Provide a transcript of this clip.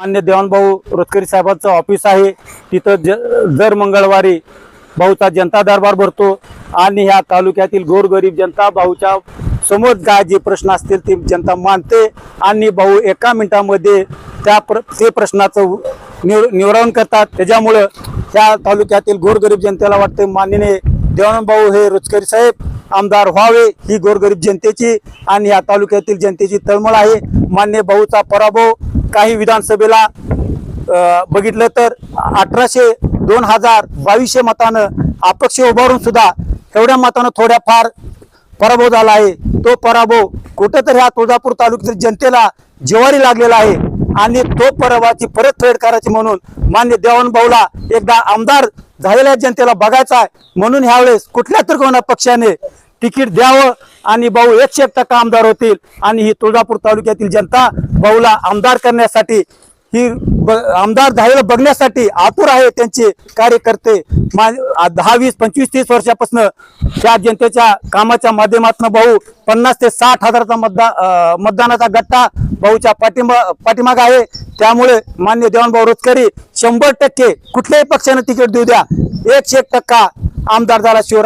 मान्य देवाणभाऊ रोतकरी साहेबांचं ऑफिस आहे. तिथं ज दर मंगळवारी भाऊचा जनता दरबार भरतो आणि ह्या तालुक्यातील गोरगरीब जनता भाऊच्या समोर काय जे प्रश्न असतील ते जनता मानते आणि भाऊ एका मिनिटामध्ये त्या प्र ते प्रश्नाचं निव निवारण करतात. त्याच्यामुळं ह्या तालुक्यातील गोरगरीब जनतेला वाटते माननीय देवानंद हे रोजकरी साहेब आमदार व्हावे ही गोरगरीब जनतेची आणि या तालुक्यातील जनतेची तळमळ आहे. मान्य भाऊचा पराभव काही विधानसभेला बघितलं तर अठराशे दोन हजार बावीसशे मतानं अपक्ष उभारून सुद्धा एवढ्या मतानं थोड्याफार पराभव झाला आहे. तो पराभव कुठेतरी ह्या तुळजापूर तालुक्यातील जनतेला जिवारी लागलेला आहे आणि तो पराभवाची परतफेड करायची म्हणून मान्य देवान भाऊला एकदा आमदार झालेल्या जनतेला बघायचा आहे. म्हणून ह्यावेळेस कुठल्या तर कोणा पक्षाने तिकीट द्यावं आणि भाऊ एकशे एक टक्का आमदार होतील आणि ही तुळजापूर तालुक्यातील जनता भाऊला आमदार करण्यासाठी ही ब- आमदार झालेलं बघण्यासाठी आतुर आहे त्यांचे कार्यकर्ते. मा- दहा वीस पंचवीस तीस वर्षापासून त्या जनतेच्या कामाच्या माध्यमातून भाऊ पन्नास ते साठ हजाराचा मतदा मतदानाचा गट्टा भाऊच्या पाठिंबा पाठीमाग आहे. त्यामुळे मान्य देवानभाऊ रोजकरी शंभर टक्के कुठल्याही पक्षाने तिकीट देऊ द्या. एकशे एक टक्का आमदार झाला शिवराज